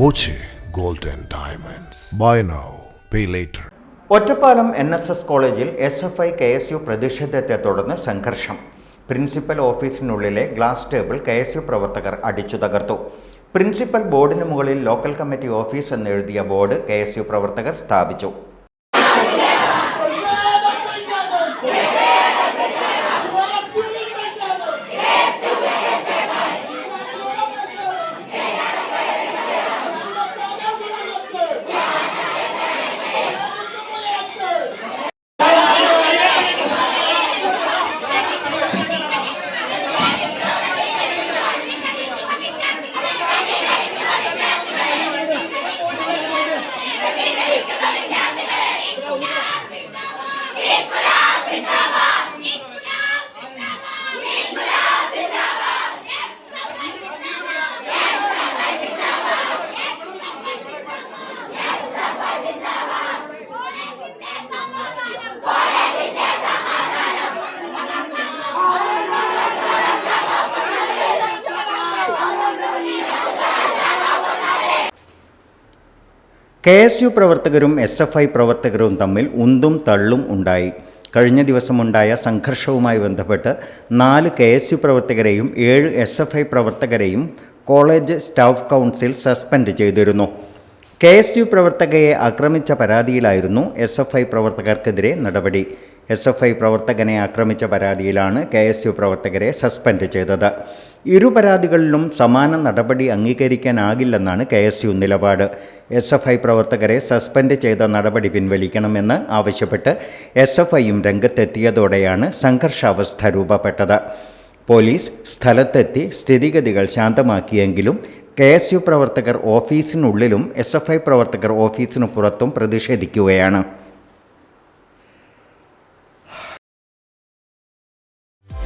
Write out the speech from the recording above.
Boche golden diamonds. Buy now pay later. Ottapalam N S S കോളേജിൽ S F I K S U പ്രതിഷേധത്തെ തുടർന്ന് സംഘർഷം. Principal ഓഫീസിനുള്ളിലെ glass table K S U പ്രവർത്തകർ അടിച്ചു തകർത്തു. Principal ബോർഡിന് മുകളിൽ ലോക്കൽ കമ്മിറ്റി ഓഫീസ് എന്നെഴുതിയ ബോർഡ് കെ എസ് യു പ്രവർത്തകർ സ്ഥാപിച്ചു. കെ എസ് യു പ്രവർത്തകരും എസ് എഫ് ഐ പ്രവർത്തകരും തമ്മിൽ ഉന്തും തള്ളും ഉണ്ടായി. കഴിഞ്ഞ ദിവസമുണ്ടായ സംഘർഷവുമായി ബന്ധപ്പെട്ട് നാല് കെ എസ് യു പ്രവർത്തകരെയും ഏഴ് എസ് എഫ് ഐ പ്രവർത്തകരെയും കോളേജ് സ്റ്റാഫ് കൗൺസിൽ സസ്പെൻഡ് ചെയ്തിരുന്നു. കെ എസ് യു പ്രവർത്തകയെ ആക്രമിച്ച പരാതിയിലായിരുന്നു എസ് എഫ് ഐ പ്രവർത്തകർക്കെതിരെ നടപടി. എസ് എഫ് ഐ പ്രവർത്തകനെ ആക്രമിച്ച പരാതിയിലാണ് കെ എസ് യു പ്രവർത്തകരെ സസ്പെൻഡ് ചെയ്തത്. ഇരു പരാതികളിലും സമാന നടപടി അംഗീകരിക്കാനാകില്ലെന്നാണ് കെ എസ് യു നിലപാട്. എസ് എഫ് ഐ പ്രവർത്തകരെ സസ്പെൻഡ് ചെയ്ത നടപടി പിൻവലിക്കണമെന്ന് ആവശ്യപ്പെട്ട് എസ് എഫ് ഐയും രംഗത്തെത്തിയതോടെയാണ് സംഘർഷാവസ്ഥ രൂപപ്പെട്ടത്. പോലീസ് സ്ഥലത്തെത്തി സ്ഥിതിഗതികൾ ശാന്തമാക്കിയെങ്കിലും കെ എസ് യു പ്രവർത്തകർ ഓഫീസിനുള്ളിലും എസ് എഫ് ഐ പ്രവർത്തകർ ഓഫീസിന് പുറത്തും പ്രതിഷേധിക്കുകയാണ്.